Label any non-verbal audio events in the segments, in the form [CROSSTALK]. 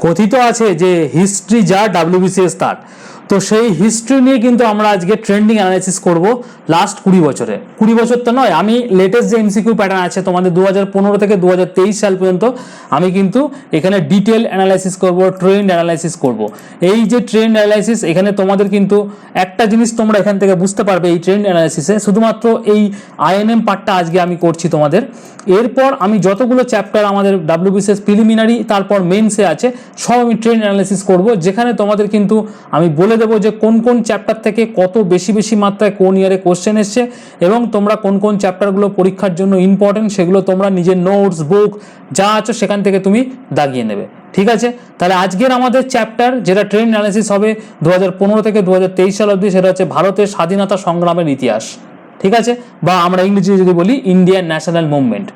কথিত আছে যে হিস্ট্রি যা ডাব্লিউবিসিএস তার। তো সেই হিস্ট্রি নিয়ে কিন্তু আমরা আজকে ট্রেন্ডিং অ্যানালাইসিস করব লাস্ট কুড়ি বছরে। কুড়ি বছর তো নয়, আমি লেটেস্ট যে এমসিকিউ প্যাটার্ন আছে তোমাদের দু হাজার পনেরো থেকে দু হাজার তেইশ সাল পর্যন্ত আমি কিন্তু এখানে ডিটেল অ্যানালাইসিস করব ট্রেন্ড অ্যানালাইসিস করব। এই যে ট্রেন্ড অ্যানালাইসিস এখানে তোমাদের কিন্তু একটা জিনিস তোমরা এখান থেকে বুঝতে পারবে এই ট্রেন্ড অ্যানালাইসিসে শুধুমাত্র এই আইএনএম পার্টটা আজকে আমি করছি তোমাদের। এরপর আমি যতগুলো চ্যাপ্টার আমাদের ডাব্লিউবিসিএস প্রিলিমিনারি তারপর মেন্সে আছে, সব আমি ট্রেন্ড অ্যানালাইসিস করব। যেখানে তোমাদের কিন্তু আমি বলে দেবো যে কোন কোন চ্যাপ্টার থেকে কত বেশি বেশি মাত্রায় কোন ইয়ারে কোশ্চেন এসছে এবং তোমরা কোন কোন চ্যাপ্টারগুলো পরীক্ষার জন্য ইম্পর্টেন্ট সেগুলো তোমরা নিজের নোটস বুক যা আছো সেখান থেকে তুমি দাগিয়ে নেবে। ঠিক আছে? তাহলে আজকের আমাদের চ্যাপ্টার যেটা ট্রেন অ্যানালিসিস হবে দু হাজার পনেরো থেকে দু হাজার তেইশ সাল অবধি সেটা হচ্ছে ভারতের স্বাধীনতা সংগ্রামের ইতিহাস। ঠিক আছে? বা আমরা ইংরেজি যদি বলি ইন্ডিয়ান ন্যাশনাল মুভমেন্ট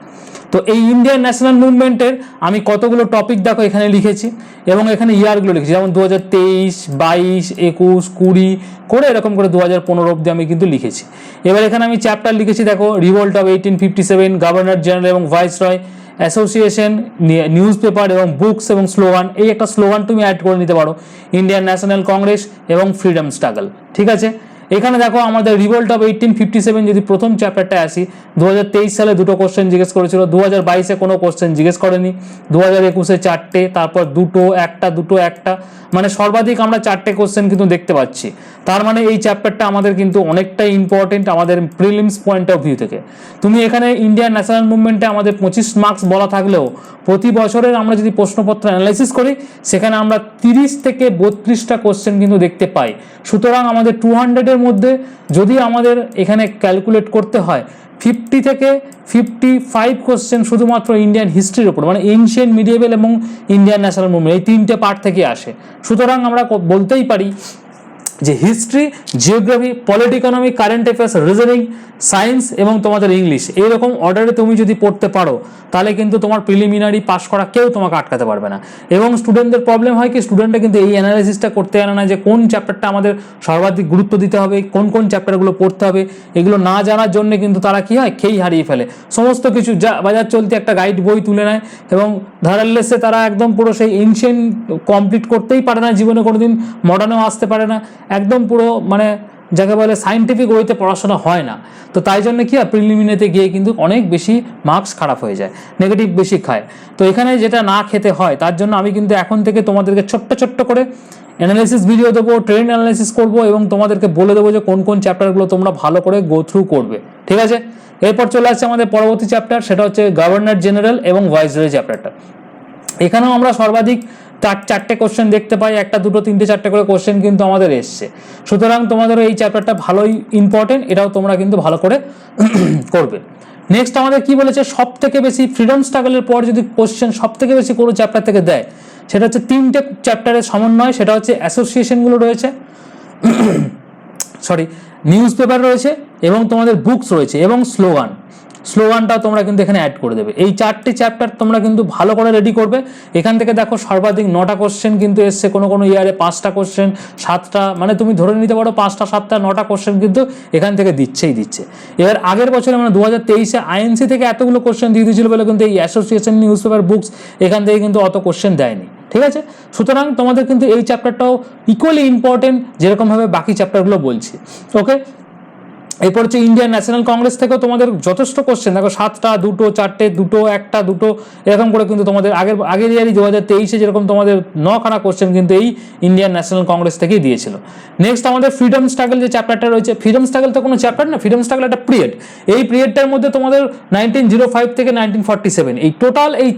তো এই ইন্ডিয়ান ন্যাশনাল মুভমেন্টের আমি কতগুলো টপিক দেখো এখানে লিখেছি এবং এখানে ইয়ারগুলো লিখেছি। যেমন দু হাজার তেইশ, বাইশ, একুশ, কুড়ি করে এরকম করে দু হাজার পনেরো অব্দি আমি কিন্তু লিখেছি। এবার এখানে আমি চ্যাপ্টার লিখেছি, দেখো revolt of eighteen fifty seven governor general এবং viceroy association newspaper এবং বুকস এবং স্লোগান এই একটা স্লোগান তুমি অ্যাড করে নিতে পারো। ইন্ডিয়ান ন্যাশনাল কংগ্রেস এবং ফ্রিডম স্ট্রাগল ঠিক আছে? এখানে দেখো আমাদের revolt of eighteen fifty seven যদি প্রথম চ্যাপ্টারটা আসি দু হাজার তেইশ সালে দুটো কোশ্চেন জিজ্ঞেস করেছিল দু হাজার বাইশে কোনো কোশ্চেন জিজ্ঞেস করেনি দু হাজার একুশে চারটে, তারপর দুটো, একটা দুটো, একটা মানে সর্বাধিক আমরা চারটে কোশ্চেন কিন্তু দেখতে পাচ্ছি। তার মানে এই চ্যাপ্টারটা আমাদের কিন্তু অনেকটাই ইম্পর্টেন্ট আমাদের প্রিলিমস পয়েন্ট অফ ভিউ থেকে। তুমি এখানে ইন্ডিয়ান ন্যাশনাল মুভমেন্টে আমাদের পঁচিশ মার্কস বলা থাকলেও, প্রতি বছরের আমরা যদি প্রশ্নপত্র অ্যানালাইসিস করি, সেখানে আমরা তিরিশ থেকে বত্রিশটা কোশ্চেন কিন্তু দেখতে পাই। সুতরাং আমাদের টু হান্ড্রেডের মধ্যে যদি আমাদের এখানে ক্যালকুলেট করতে হয় ফিফটি থেকে ফিফটি ফাইভ কোশ্চেন শুধুমাত্র ইন্ডিয়ান হিস্ট্রির উপর মানে এনশিয়েন্ট মিডিয়েবেল এবং ইন্ডিয়ান ন্যাশনাল মুভমেন্ট এই তিনটে পার্ট থেকে আসে। সুতরাং আমরা বলতেই পারি যে history geography polity economy current affairs reasoning science এবং তোমাদের ইংলিশ এইরকম অর্ডারে তুমি যদি পড়তে পারো, তাহলে কিন্তু তোমার প্রিলিমিনারি পাস করা কেউ তোমাকে আটকাতে পারবে না। এবং স্টুডেন্টদের প্রবলেম হয় কি স্টুডেন্টরা কিন্তু এই অ্যানালাইসিসটা করতে জানে না যে কোন চ্যাপ্টারটা আমাদের সর্বাধিক গুরুত্ব দিতে হবে, কোন কোন চ্যাপ্টারগুলো পড়তে হবে, এগুলো না জানার জন্য কিন্তু তারা কি হয়, খেই হারিয়ে ফেলে। সমস্ত কিছু যা বাজার চলতি একটা গাইড বই তুলে নেয় এবং ধারাল্লেসে তারা একদম পুরো সেই এনশিয়েন্ট কমপ্লিট করতেই পারে না, জীবনে কোনোদিন মডার্নেও আসতে পারে না। একদম পুরো মানে যাকে বলে সাইন্টিফিক ওয়েতে পড়াশোনা হয় না। তো তাই জন্য কি প্রিলিমিনারিতে গিয়ে কিন্তু অনেক বেশি মার্কস খারাপ হয়ে যায় নেগেটিভ বেশি খায়। তো এখানে যেটা না খেতে হয়, তার জন্য আমি কিন্তু এখন থেকে তোমাদেরকে ছোট্ট ছোট্ট করে অ্যানালাইসিস ভিডিও দেবো ট্রেন অ্যানালাইসিস করব এবং তোমাদেরকে বলে দেবো যে কোন কোন চ্যাপ্টারগুলো তোমরা ভালো করে গো থ্রু করবে। ঠিক আছে? এরপর চলে আসছে আমাদের পরবর্তী চ্যাপ্টার সেটা হচ্ছে গভর্নর জেনারেল এবং ভাইসরয় চ্যাপ্টারটা এখানেও আমরা সর্বাধিক চার, চারটে কোশ্চেন দেখতে পাই, একটা, দুটো, তিনটে, চারটে করে কোশ্চেন কিন্তু আমাদের এসছে। সুতরাং তোমাদের এই চ্যাপ্টারটা ভালোই ইম্পর্টেন্ট এটাও তোমরা কিন্তু ভালো করে [CLEARS THROAT] করবে। নেক্সট আমাদের কি বলেছে সব থেকে বেশি ফ্রিডম স্ট্রাগলের পর যদি কোশ্চেন সব থেকে বেশি কোনো চ্যাপ্টার থেকে দেয়, সেটা হচ্ছে তিনটে চ্যাপ্টারের সমন্বয়, সেটা হচ্ছে অ্যাসোসিয়েশনগুলো রয়েছে। সরি নিউজ পেপার রয়েছে এবং তোমাদের বুকস রয়েছে এবং স্লোগান স্লোগানটা তোমরা কিন্তু এখানে অ্যাড করে দেবে। এই চারটি চ্যাপ্টার তোমরা কিন্তু ভালো করে রেডি করবে। এখান থেকে দেখো সর্বাধিক নটা কোশ্চেন কিন্তু এসছে, কোনো কোনো ইয়ারে পাঁচটা কোশ্চেন সাতটা মানে তুমি ধরে নিতে পারো পাঁচটা, সাতটা, নটা কোশ্চেন কিন্তু এখান থেকে দিচ্ছেই দিচ্ছে। এবার আগের বছরে মানে দু হাজার তেইশে আইএনসি থেকে এতগুলো কোশ্চেন দিয়ে দিয়েছিল বলে কিন্তু এই অ্যাসোসিয়েশন নিউজ পেপার বুকস এখান থেকে কিন্তু অত কোশ্চেন দেয়নি। ঠিক আছে? সুতরাং তোমাদের কিন্তু এই চ্যাপ্টারটাও ইকুয়ালি ইম্পর্টেন্ট যেরকমভাবে বাকি চ্যাপ্টারগুলো বলছি। ওকে এরপর হচ্ছে ইন্ডিয়ান ন্যাশনাল কংগ্রেস থেকেও তোমাদের যথেষ্ট কোশ্চেন দেখো সাতটা, দুটো, চারটে, দুটো, একটা, দুটো, এরকম করে কিন্তু তোমাদের আগের আগের ইয়ারই দু হাজার তেইশে যেরকম তোমাদের নখানা কোশ্চেন কিন্তু এই ইন্ডিয়ান ন্যাশনাল কংগ্রেস থেকেই দিয়েছিল। নেক্সট আমাদের ফ্রিডম স্ট্রাগল যে চ্যাপ্টারটা রয়েছে ফ্রিডম স্ট্রাগল তো কোনো চ্যাপ্টার না ফ্রিডম স্ট্রাগল একটা পিরিয়ড এই পিরিয়ডটার মধ্যে তোমাদের নাইনটিন জিরো ফাইভ থেকে নাইনটিন ফর্টি সেভেন এই টোটাল এই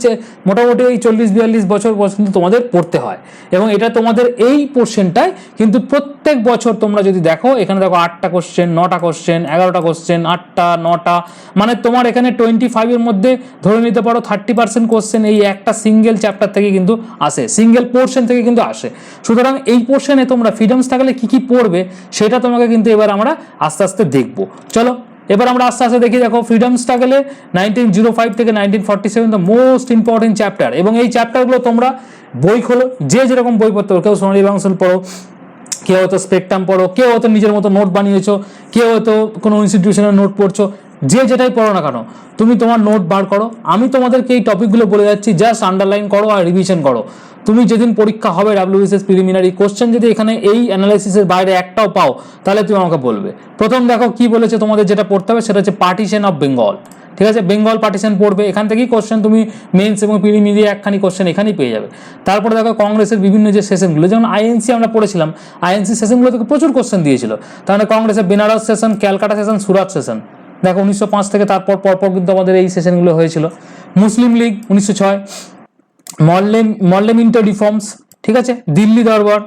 মোটামুটি এই চল্লিশ, বিয়াল্লিশ বছর পর্যন্ত তোমাদের পড়তে হয়। এবং এটা তোমাদের এই পোর্শনটায় কিন্তু প্রত্যেক বছর তোমরা যদি দেখো, এখানে দেখো আটটা কোশ্চেন নটা কোশ্চেন এগারোটা কোশ্চেন আটটা, নটা। মানে তোমার এখানে টোয়েন্টি ফাইভের মধ্যে ধরে নিতে পারো থার্টি পার্সেন্ট কোশ্চেন এই একটা সিঙ্গেল চ্যাপ্টার থেকে কিন্তু আসে। সিঙ্গেল পোর্শন থেকে কিন্তু আসে। সুতরাং এই পোর্শনে তোমরা ফ্রিডম থাকলে কি কি পড়বে সেটা তোমাকে কিন্তু এবার আমরা আস্তে আস্তে দেখব। চলো, এবার আমরা আস্তে আস্তে দেখি, দেখো ফ্রিডম স্ট্রাগলে নাইনটিন জিরো ফাইভ থেকে nineteen forty seven the most important chapter এবং এই চ্যাপ্টারগুলো তোমরা বই খোলো, যে যেরকম বই পড়তে পারো, কেউ সোনালী বাংসল পড়ো কেউ হয়তো স্পেকট্রাম পড়ো, কেউ হয়তো নিজের মতো নোট বানিয়েছো, কেউ হয়তো কোনো ইনস্টিটিউশনের নোট পড়ছো, যে যেটাই পড়ো না কেন, তুমি তোমার নোট বার করো। আমি তোমাদেরকে এই টপিকগুলো বলে যাচ্ছি জাস্ট আন্ডারলাইন করো আর রিভিশন করো। তুমি যেদিন পরীক্ষা হবে ডাব্লিউবিসিএস প্রিলিমিনারি কোশ্চেন যদি এখানে এই অ্যানালাইসিসের বাইরে একটাও পাও, তাহলে তুমি আমাকে বলবে। প্রথম দেখো কি বলেছে তোমাদের যেটা পড়তে হবে, সেটা হচ্ছে পার্টিশন অফ বেঙ্গল ঠিক আছে? বেঙ্গল পার্টিশন পড়বে, এখান থেকেই কোশ্চেন তুমি মেন্স এবং প্রিলিমিনারি একখানি কোশ্চেন এখানেই পেয়ে যাবে। তারপরে দেখো কংগ্রেসের বিভিন্ন যে সেশনগুলো যেমন আইএনসি আমরা পড়েছিলাম আইএনসি সেশনগুলো থেকে প্রচুর কোশ্চেন দিয়েছিল। তাহলে কংগ্রেসের Benaras session Calcutta session Surat session দেখো উনিশশো পাঁচ থেকে তারপর পরপর কিন্তু আমাদের এই সেশনগুলো হয়েছিল। মুসলিম লীগ উনিশশো ছয়, মল্লে মল্লেমিন্টো রিফর্মস ঠিক আছে? Delhi Durbar,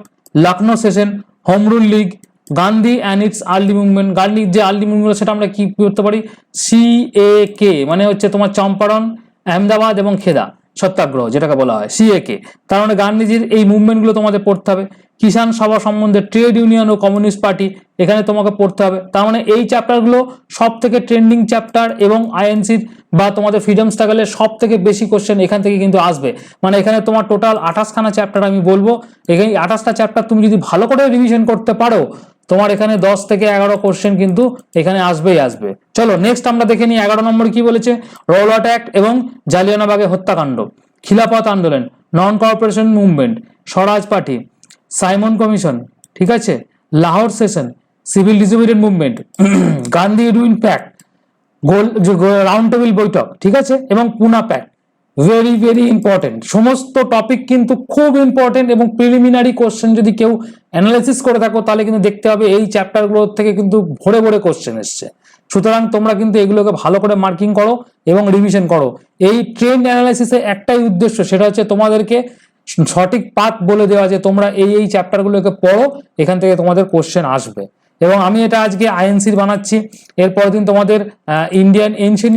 Lucknow session home rule league Gandhi and its early movement গান্ধীর যে আর্লি মুভমেন্ট সেটা আমরা কি করতে পারি? সি এ কে মানে হচ্ছে তোমার চম্পারণ, আহমেদাবাদ এবং খেদা, সত্যাগ্রহ, যেটাকে বলা হয় সিএকে তার মানে গান্ধীজির এই মুভমেন্টগুলো তোমাদের পড়তে হবে। কিষাণ সভা সম্বন্ধে ট্রেড ইউনিয়ন ও কমিউনিস্ট পার্টি এখানে তোমাকে পড়তে হবে। তার মানে এই চ্যাপ্টারগুলো সব থেকে ট্রেন্ডিং চ্যাপ্টার এবং আইএনসির বা তোমাদের ফ্রিডম স্ট্রাগলের সব থেকে বেশি কোশ্চেন এখান থেকে কিন্তু আসবে। মানে এখানে তোমার টোটাল আঠাশখানা চ্যাপ্টার আমি বলব। এখানে আঠাশটা চ্যাপ্টার তুমি যদি ভালো করে রিভিশন করতে পারো তোমার এখানে দশ থেকে এগারো কোশ্চেন কিন্তু এখানে আসবেই আসবে। চলো নেক্সট আমরা দেখে নিই এগারো নম্বর কি বলেছে? রোলট অ্যাক্ট এবং জালিয়ানাবাগে হত্যাকাণ্ড। খিলাফত আন্দোলন non cooperation movement Swaraj party, Simon commission, ঠিক আছে? Lahore session civil disobedient movement Gandhi Irwin pact গোল রাউন্ড টেবিল বৈঠক, ঠিক আছে? এবং Poona pact very very important সমস্ত টপিক কিন্তু খুব ইম্পর্টেন্ট এবং প্রিলিমিনারি কোশ্চেন যদি কেউ অ্যানালাইসিস করে থাকো, তাহলে কিন্তু দেখতে হবে এই চ্যাপ্টারগুলো থেকে কিন্তু ভরে ভরে কোশ্চেন এসছে। সুতরাং তোমরা কিন্তু এগুলোকে ভালো করে মার্কিং করো এবং রিভিশন করো। এই ট্রেন্ড অ্যানালাইসিসের একটাই উদ্দেশ্য, সেটা হচ্ছে তোমাদেরকে সঠিক পাথ বলে দেওয়া যে তোমরা এই এই চ্যাপ্টারগুলোকে পড়ো, এখান থেকে তোমাদের কোশ্চেন আসবে। এবং আমি এটা আজকে আইএনসির বানাচ্ছি। এরপরের দিন তোমাদের ইন্ডিয়ান এনশিয়ান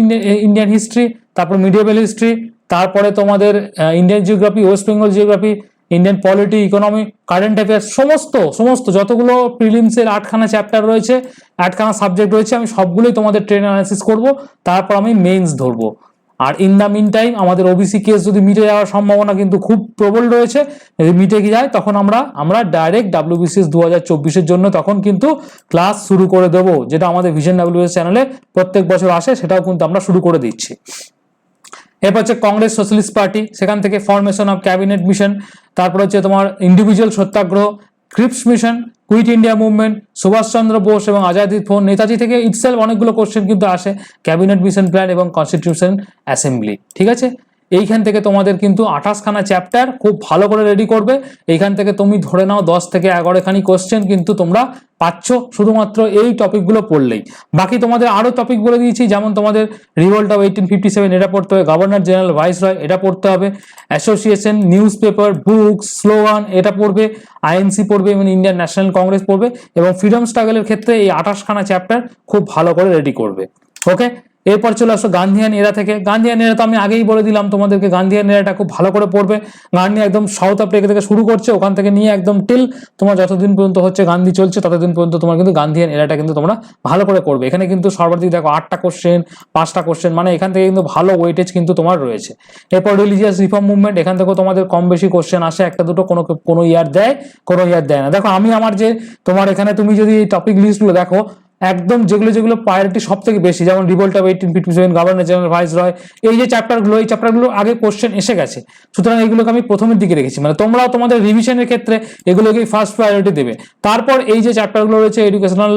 ইন্ডিয়ান হিস্ট্রি তারপর মিডিয়াবেল হিস্ট্রি তারপরে তোমাদের Indian geography West Bengal geography Indian polity economy current affairs সমস্ত সমস্ত, যতগুলো প্রিলিমসের আটখানা চ্যাপ্টার রয়েছে, আটখানা সাবজেক্ট রয়েছে, আমি সবগুলোই তোমাদের ট্রেন অ্যানালিসিস করব, তারপর আমি মেইনস ধরবো। আর ইন দ্য মিন টাইম আমাদের ওবিসি কেস যদি মিটে যাওয়ার সম্ভাবনা কিন্তু খুব প্রবল রয়েছে, যদি মিটে গিয়ে যায়, তখন আমরা আমরা ডাইরেক্ট ডাব্লিউবিসিএস দু হাজার চব্বিশের জন্য তখন কিন্তু ক্লাস শুরু করে দেবো, যেটা আমাদের ভিশন ডাব্লিউএস চ্যানেলে প্রত্যেক বছর আসে, সেটাও কিন্তু আমরা শুরু করে দিচ্ছি। এরপর হচ্ছে কংগ্রেস সোশ্যালিস্ট পার্টি, সেখান থেকে ফরমেশন অফ ক্যাবিনেট মিশন তারপর হচ্ছে তোমার individual satyagraha Cripps mission quit India movement Subhashchandra Bose এবং আজাদি ফোন নেতাজি থেকে ইটসেলফ অনেকগুলো কোশ্চেন কিন্তু আসে ক্যাবিনেট মিশন প্ল্যান এবং কনস্টিটিউশন অ্যাসেম্বলি ঠিক আছে? এইখান থেকে তোমাদের কিন্তু আঠাশখানা চ্যাপ্টার খুব ভালো করে রেডি করবে। এইখান থেকে তুমি ধরে নাও দশ থেকে এগারোখানি কোশ্চেন কিন্তু তোমরা পাচ্ছ শুধুমাত্র এই টপিকগুলো পড়লেই। বাকি তোমাদের আরও টপিক বলে দিয়েছি, যেমন তোমাদের revolt of eighteen fifty seven এটা পড়তে হবে। গভর্নর জেনারেল ভাইস রয় এটা পড়তে হবে। Association newspaper books slogan এটা পড়বে। আইএনসি পড়বে এবং ইন্ডিয়ান ন্যাশনাল কংগ্রেস পড়বে। এবং ফ্রিডম স্ট্রাগলের ক্ষেত্রে এই আঠাশখানা চ্যাপ্টার খুব ভালো করে রেডি করবে। ওকে এরপর চলে আসো গান্ধিয়ান এরা থেকে। গান্ধিয়ান এরা তো আমি আগেই বলে দিলাম তোমাদেরকে, গান্ধিয়ান এরাটা খুব ভালো করে পড়বে। গান্ধী একদম সাউথ আফ্রিকা থেকে শুরু করছে, ওখান থেকে নিয়ে একদম টিল তোমার যতদিন পর্যন্ত হচ্ছে গান্ধী চলছে, ততদিন পর্যন্ত তোমার কিন্তু গান্ধিয়ান এরাটা কিন্তু তোমরা ভালো করে করবে। এখানে কিন্তু সর্বাধিক দেখো আটটা কোশ্চেন পাঁচটা কোশ্চেন মানে এখান থেকে কিন্তু ভালো ওয়েটেজ কিন্তু তোমার রয়েছে। এরপর রিলিজিয়াস রিফর্ম মুভমেন্ট এখান থেকেও তোমাদের কম বেশি কোশ্চেন আসে, একটা দুটো কোনো কোনো ইয়ার দেয়, কোনো ইয়ার দেয় না। দেখো আমি আমার যে, তোমার এখানে তুমি যদি এই টপিক লিস্টগুলো দেখো একদম যেগুলো যেগুলো প্রায়োরিটি সব থেকে বেশি, যেমন revolt of eighteen fifty seven governor general viceroy এই যে চ্যাপ্টারগুলো এই চ্যাপ্টারগুলো আগে কোশ্চেন এসে গেছে। সুতরাং এগুলোকে আমি প্রথমের দিকে রেখেছি। মানে তোমরাও তোমাদের রিভিশনের ক্ষেত্রে এগুলোকেই ফার্স্ট প্রায়োরিটি দেবে। তারপর এই যে চ্যাপ্টারগুলো রয়েছে এডুকেশনাল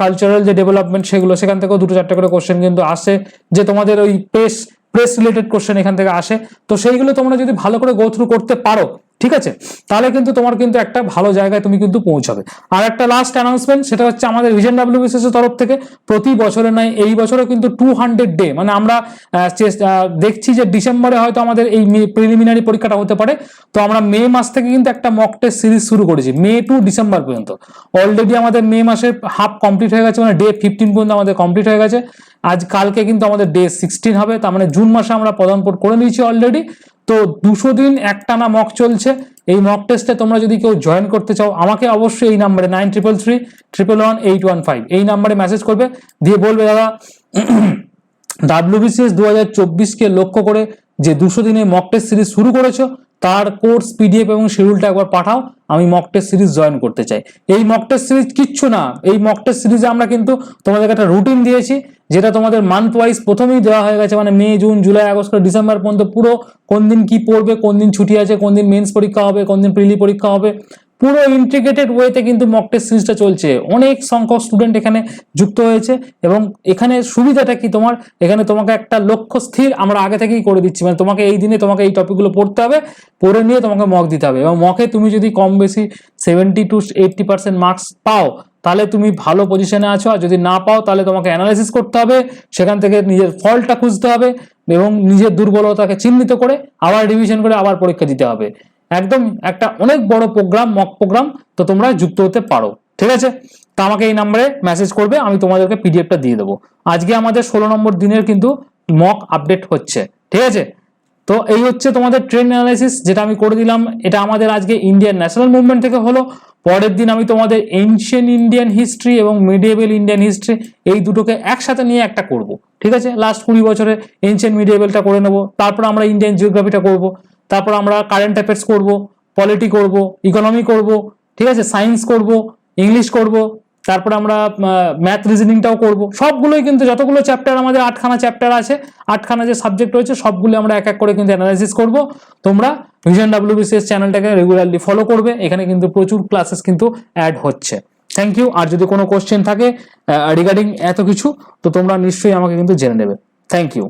কালচারাল যে ডেভেলপমেন্ট সেগুলো, সেখান থেকেও দুটো চারটে করে কোশ্চেন কিন্তু আসে। যে তোমাদের ওই প্রেস প্রেস রিলেটেড কোশ্চেন এখান থেকে আসে। তো সেইগুলো তোমরা যদি ভালো করে গো থ্রু করতে পারো ঠিক আছে? তাহলে কিন্তু তোমার কিন্তু একটা ভালো জায়গায় তুমি কিন্তু পৌঁছাবে। আর একটা লাস্ট অ্যানাউন্সমেন্ট সেটা হচ্ছে আমাদের ভিশন ডাব্লিউবিসিএস এর তরফ থেকে প্রতি বছরে নয় এই বছরও কিন্তু টু হান্ড্রেড ডে মানে আমরা দেখছি যে ডিসেম্বরে হয়তো আমাদের এই প্রিলিমিনারি পরীক্ষাটা হতে পারে। তো আমরা মে মাস থেকে কিন্তু একটা মক টেস্ট সিরিজ শুরু করেছি, মে টু ডিসেম্বর পর্যন্ত। অলরেডি আমাদের মে মাসের হাফ কমপ্লিট হয়ে গেছে মানে ডে ফিফটিন পর্যন্ত আমাদের কমপ্লিট হয়ে গেছে। আজ কালকে কিন্তু আমাদের ডে সিক্সটিন হবে, তার মানে জুন মাসে আমরা প্রদান করে নিয়েছি অলরেডি তো দুশো দিন একটানা মক চলছে। এই মক টেস্টে তোমরা যদি কেউ জয়েন করতে চাও, আমাকে অবশ্যই এই নাম্বারে nine triple three triple one eight one five এই নাম্বারে মেসেজ করবে। দিয়ে বলবে, দাদা ডাব্লিউবিসিএস দু হাজার চব্বিশকে লক্ষ্য করে যে দুশো দিনে মক টেস্ট সিরিজ শুরু করেছ তার কোর্স পিডিএফ এবং শিডিউলটা একবার পাঠাও, আমি মক টেস্ট সিরিজ জয়েন করতে চাই। এই মক টেস্ট সিরিজ কিচ্ছু না, এই মক টেস্ট সিরিজে আমরা কিন্তু তোমাদেরকে একটা রুটিন দিয়েছি, যেটা তোমাদের মান্থ ওয়াইজ প্রথমেই দেওয়া হয়ে গেছে মানে May, June, July, August December পর্যন্ত পুরো কোন দিন কি পড়বে, কোন দিন ছুটি আছে, কোন দিন মেন্স পরীক্ষা হবে, কোন দিন প্রিলি পরীক্ষা হবে। পুরো ইন্টিগ্রেটেড ওয়েতে কিন্তু মক টেস্ট সিরিজটা চলছে। অনেক সংখ্যক স্টুডেন্ট এখানে যুক্ত হয়েছে এবং এখানে সুবিধাটা কি তোমার? এখানে তোমাকে একটা লক্ষ্য স্থির আমরা আগে থেকেই করে দিচ্ছি। মানে তোমাকে এই দিনে তোমাকে এই টপিকগুলো পড়তে হবে, পড়ে নিয়ে তোমাকে মক দিতে হবে। এবং মকে তুমি যদি কম বেশি seventy two eighty percent marks পাও, তাহলে তুমি ভালো পজিশনে আছো। আর যদি না পাও, তাহলে তোমাকে অ্যানালাইসিস করতে হবে। সেখান থেকে নিজের ফলটা খুঁজতে হবে এবং নিজের দুর্বলতাকে চিহ্নিত করে আবার রিভিশন করে আবার পরীক্ষা দিতে হবে। একদম একটা অনেক বড় প্রোগ্রাম মক প্রোগ্রাম তো তোমরা যুক্ত হতে পারো। ঠিক আছে? তা আমাকে এই নাম্বারে মেসেজ করবে, আমি তোমাদেরকে পিডিএফটা দিয়ে দেবো। আজকে আমাদের ষোলো নম্বর দিনের কিন্তু মক আপডেট হচ্ছে। ঠিক আছে? তো এই হচ্ছে তোমাদের ট্রেন অ্যানালাইসিস যেটা আমি করে দিলাম। এটা আমাদের আজকে ইন্ডিয়ান ন্যাশনাল মুভমেন্ট থেকে হলো। পরের দিন আমি তোমাদের এনশিয়ান ইন্ডিয়ান হিস্ট্রি এবং মিডিয়েবল ইন্ডিয়ান হিস্ট্রি এই দুটোকে একসাথে নিয়ে একটা করব। ঠিক আছে? লাস্ট কুড়ি বছরে এনশিয়ান মিডিয়েবলটা করে নেব। তারপর আমরা ইন্ডিয়ান জিওগ্রাফিটা করব। তারপর আমরা কারেন্ট অ্যাফেয়ার্স করব পলিটি করব ইকোনমি করব, ঠিক আছে? সায়েন্স করব ইংলিশ করব, তারপরে আমরা ম্যাথ রিজনিংটাও করব। সবগুলোই কিন্তু যতগুলো চ্যাপ্টার আমাদের আটখানা চ্যাপ্টার আছে, আটখানা যে সাবজেক্ট রয়েছে, সবগুলো আমরা এক এক করে কিন্তু অ্যানালাইসিস করব। তোমরা ভিশন ডাব্লিউবিসিএস চ্যানেলটাকে রেগুলারলি ফলো করবে, এখানে কিন্তু প্রচুর ক্লাসেস কিন্তু অ্যাড হচ্ছে। থ্যাংক ইউ আর যদি কোনো কোশ্চেন থাকে রিগার্ডিং এত কিছু, তো তোমরা নিশ্চয়ই আমাকে কিন্তু জেনে নেবে। Thank you